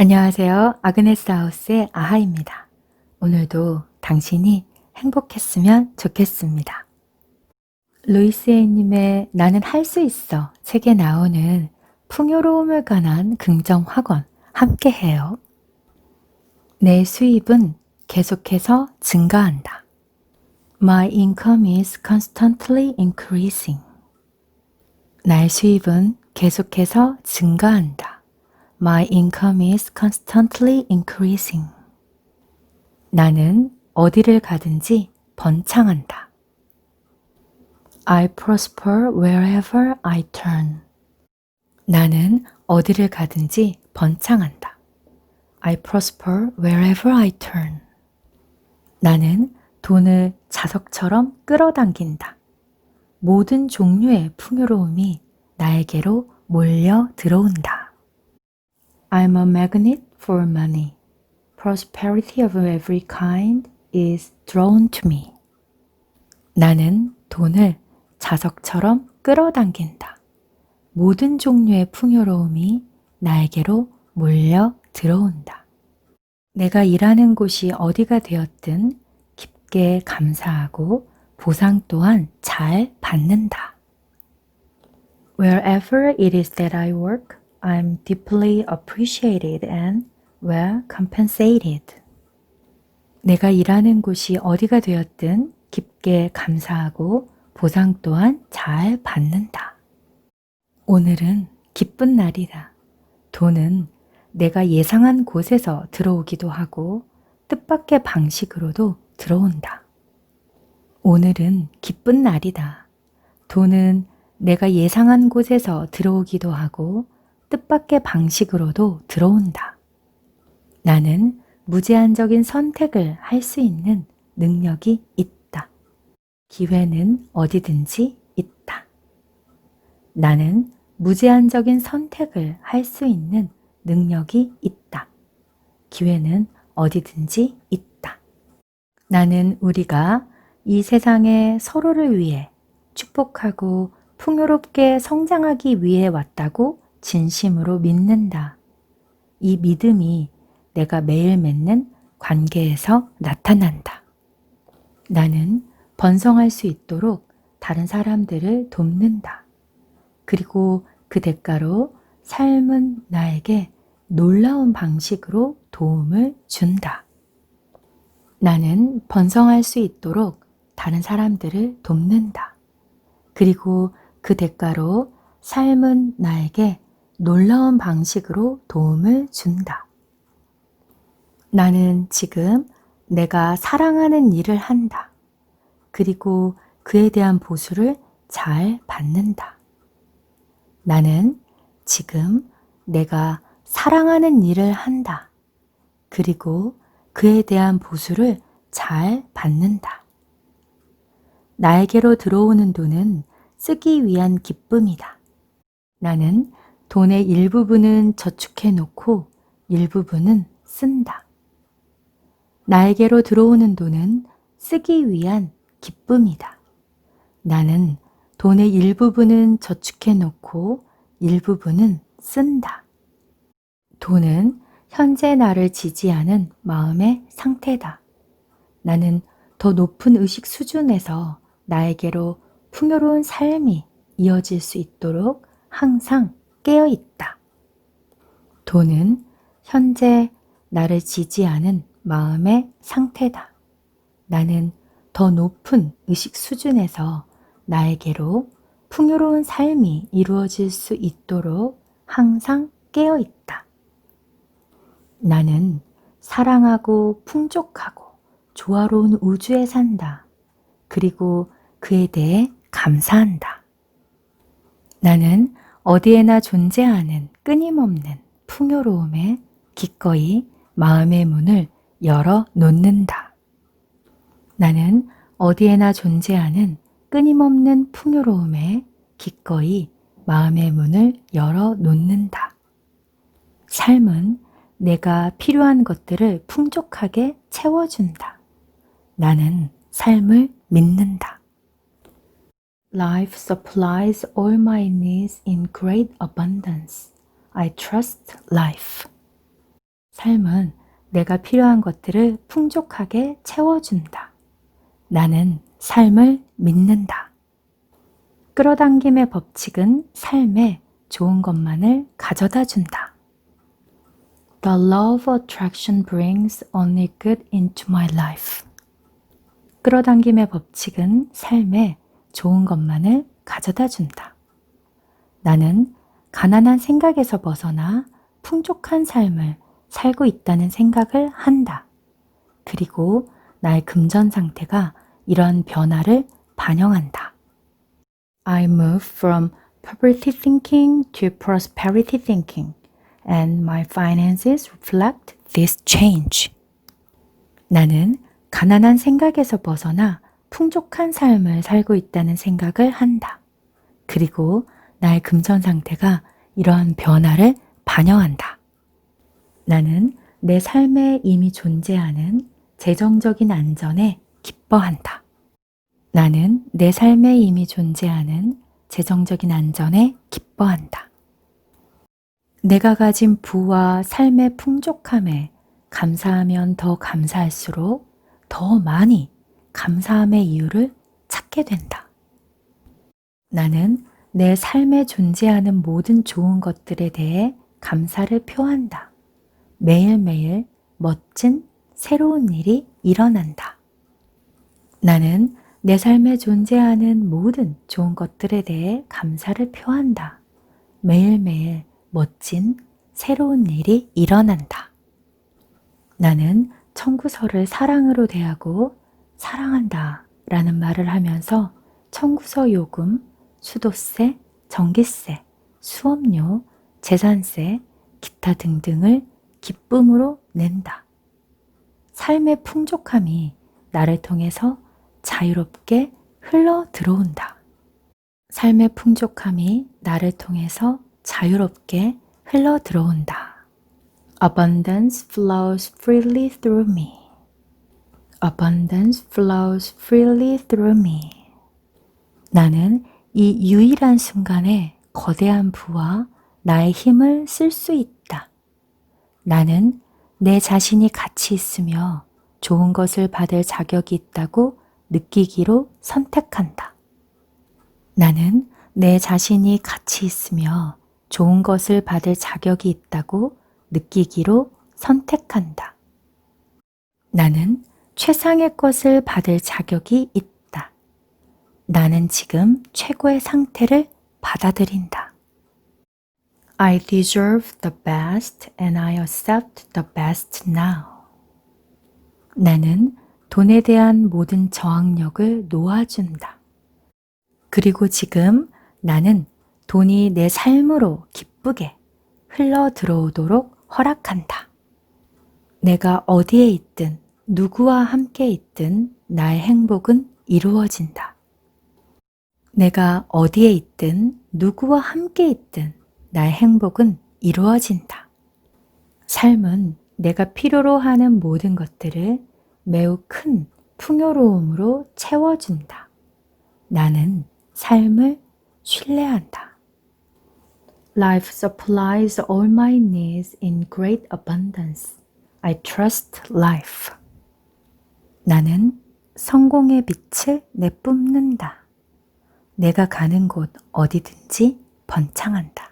안녕하세요. 아그네스 하우스의 아하입니다. 오늘도 당신이 행복했으면 좋겠습니다. 루이스 A님의 나는 할 수 있어 책에 나오는 풍요로움을 관한 긍정 확언 함께 해요. 내 수입은 계속해서 증가한다. My income is constantly increasing. 나의 수입은 계속해서 증가한다. My income is constantly increasing. 나는 어디를 가든지 번창한다. I prosper wherever I turn. 나는 어디를 가든지 번창한다. I prosper wherever I turn. 나는 돈을 자석처럼 끌어당긴다. 모든 종류의 풍요로움이 나에게로 몰려 들어온다. I'm a magnet for money. Prosperity of every kind is drawn to me. 나는 돈을 자석처럼 끌어당긴다. 모든 종류의 풍요로움이 나에게로 몰려 들어온다. 내가 일하는 곳이 어디가 되었든 깊게 감사하고 보상 또한 잘 받는다. Wherever it is that I work, I'm deeply appreciated and well compensated. 내가 일하는 곳이 어디가 되었든 깊게 감사하고 보상 또한 잘 받는다. 오늘은 기쁜 날이다. 돈은 내가 예상한 곳에서 들어오기도 하고 뜻밖의 방식으로도 들어온다. 오늘은 기쁜 날이다. 돈은 내가 예상한 곳에서 들어오기도 하고 뜻밖의 방식으로도 들어온다. 나는 무제한적인 선택을 할 수 있는 능력이 있다. 기회는 어디든지 있다. 나는 무제한적인 선택을 할 수 있는 능력이 있다. 기회는 어디든지 있다. 나는 우리가 이 세상에 서로를 위해 축복하고 풍요롭게 성장하기 위해 왔다고 진심으로 믿는다. 이 믿음이 내가 매일 맺는 관계에서 나타난다. 나는 번성할 수 있도록 다른 사람들을 돕는다. 그리고 그 대가로 삶은 나에게 놀라운 방식으로 도움을 준다. 나는 번성할 수 있도록 다른 사람들을 돕는다. 그리고 그 대가로 삶은 나에게 놀라운 방식으로 도움을 준다. 나는 지금 내가 사랑하는 일을 한다. 그리고 그에 대한 보수를 잘 받는다. 나는 지금 내가 사랑하는 일을 한다. 그리고 그에 대한 보수를 잘 받는다. 나에게로 들어오는 돈은 쓰기 위한 기쁨이다. 나는 돈의 일부분은 저축해 놓고 일부분은 쓴다. 나에게로 들어오는 돈은 쓰기 위한 기쁨이다. 나는 돈의 일부분은 저축해 놓고 일부분은 쓴다. 돈은 현재 나를 지지하는 마음의 상태다. 나는 더 높은 의식 수준에서 나에게로 풍요로운 삶이 이어질 수 있도록 항상 깨어 있다. 돈은 현재 나를 지지하는 마음의 상태다. 나는 더 높은 의식 수준에서 나에게로 풍요로운 삶이 이루어질 수 있도록 항상 깨어 있다. 나는 사랑하고 풍족하고 조화로운 우주에 산다. 그리고 그에 대해 감사한다. 나는 어디에나 존재하는 끊임없는 풍요로움에 기꺼이 마음의 문을 열어 놓는다. 나는 어디에나 존재하는 끊임없는 풍요로움에 기꺼이 마음의 문을 열어 놓는다. 삶은 내가 필요한 것들을 풍족하게 채워준다. 나는 삶을 믿는다. Life supplies all my needs in great abundance. I trust life. 삶은 내가 필요한 것들을 풍족하게 채워준다. 나는 삶을 믿는다. 끌어당김의 법칙은 삶에 좋은 것만을 가져다 준다. The law of attraction brings only good into my life. 끌어당김의 법칙은 삶에 좋은 것만을 가져다 준다. 나는 가난한 생각에서 벗어나 풍족한 삶을 살고 있다는 생각을 한다. 그리고 나의 금전 상태가 이런 변화를 반영한다. I move from poverty thinking to prosperity thinking, and my finances reflect this change. 나는 가난한 생각에서 벗어나 풍족한 삶을 살고 있다는 생각을 한다. 그리고 나의 금전 상태가 이러한 변화를 반영한다. 나는 내 삶에 이미 존재하는 재정적인 안전에 기뻐한다. 나는 내 삶에 이미 존재하는 재정적인 안전에 기뻐한다. 내가 가진 부와 삶의 풍족함에 감사하면 더 감사할수록 더 많이 감사함의 이유를 찾게 된다. 나는 내 삶에 존재하는 모든 좋은 것들에 대해 감사를 표한다. 매일매일 멋진 새로운 일이 일어난다. 나는 내 삶에 존재하는 모든 좋은 것들에 대해 감사를 표한다. 매일매일 멋진 새로운 일이 일어난다. 나는 청구서를 사랑으로 대하고 사랑한다 라는 말을 하면서 청구서 요금, 수도세, 전기세, 수업료, 재산세, 기타 등등을 기쁨으로 낸다. 삶의 풍족함이 나를 통해서 자유롭게 흘러 들어온다. 삶의 풍족함이 나를 통해서 자유롭게 흘러 들어온다. Abundance flows freely through me. Abundance flows freely through me. 나는 이 유일한 순간에 거대한 부와 나의 힘을 쓸 수 있다. 나는 내 자신이 가치 있으며 좋은 것을 받을 자격이 있다고 느끼기로 선택한다. 나는 내 자신이 가치 있으며 좋은 것을 받을 자격이 있다고 느끼기로 선택한다. 나는 최상의 것을 받을 자격이 있다. 나는 지금 최고의 상태를 받아들인다. I deserve the best and I accept the best now. 나는 돈에 대한 모든 저항력을 놓아준다. 그리고 지금 나는 돈이 내 삶으로 기쁘게 흘러 들어오도록 허락한다. 내가 어디에 있든 누구와 함께 있든 나의 행복은 이루어진다. 내가 어디에 있든 누구와 함께 있든 나의 행복은 이루어진다. 삶은 내가 필요로 하는 모든 것들을 매우 큰 풍요로움으로 채워준다. 나는 삶을 신뢰한다. Life supplies all my needs in great abundance. I trust life. 나는 성공의 빛을 내뿜는다. 내가 가는 곳 어디든지 번창한다.